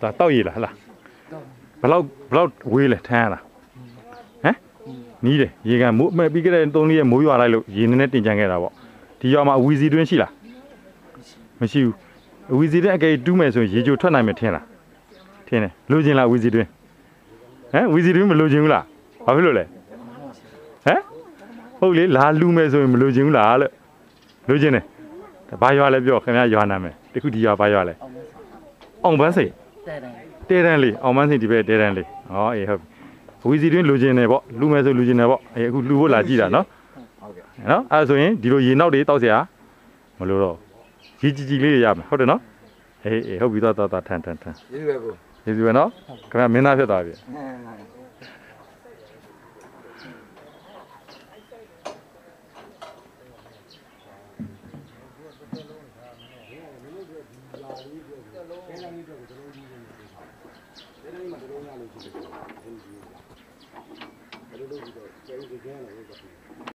ဒါတောက်ရည်လားဟတ်လားတော့ဘယ်လောက်ဘယ်လောက်ဝေးလဲထမ်းရလားဟမ်နီးတယ်ရေကန်မိုးအမဲ့ပြီးခဲ့တဲ့3ရက်မိုးရွာလိုက်လို့ရေနည်းနည်းတင်ကြံခဲ့တာပေါ့ဒီရွာမှာအဝီစီတွင်းရှိလားမရှိဘူးအဝီစီတွင်းအကယ်တူးမယ်ဆိုရင်ရေချိုထွက်နိုင်မယ်ထင်လားထင်တယ်လိုချင်လားအဝီစီတွင်းဟမ်အဝီစီတွင်းမလိုချင်ဘူးလားဘာဖြစ်လို့လဲဟမ်ဟုတ်လေလာလူမယ်ဆိုရင်မလိုချင်ဘူးလားလို့လိုချင်တယ်ဒါဘာရွာလဲပြောခင်ဗျာရွာနာမယ်တခုဒီရွာဘာရွာလဲ အောင်မစားအောင်ပန်းစိတ် တဲ့တယ်တဲတန်းလေးအောင်မန်းစိတ်ဒီဘက်တဲတန်းလေးဟောအေးဟုတ်ပြီဝီစီတွင်းလူချင်းနေပေါ့လူမယ်ဆိုလူချင်းနေပေါ့အေးအခုလူဖို့လာကြည့်တာနော် ဟုတ်ကဲ့ နော်အဲဒါဆိုရင်ဒီလိုရေနောက်တွေတောက်เสียမလို့တော့ရေကြီးကြီးလေးတွေရမယ်ဟုတ်တယ်နော်အေးအေးဟုတ်ပြီတော့တော့တော့ထန်ထန်ထန် ကျေးဇူးပဲကို ရေစီပဲနော်ခင်ဗျမင်းသားဖြစ်သွားပြီ ဘယ်လိုလုပ်ပြီးတော့ကျေးဇူးတင်ရလဲ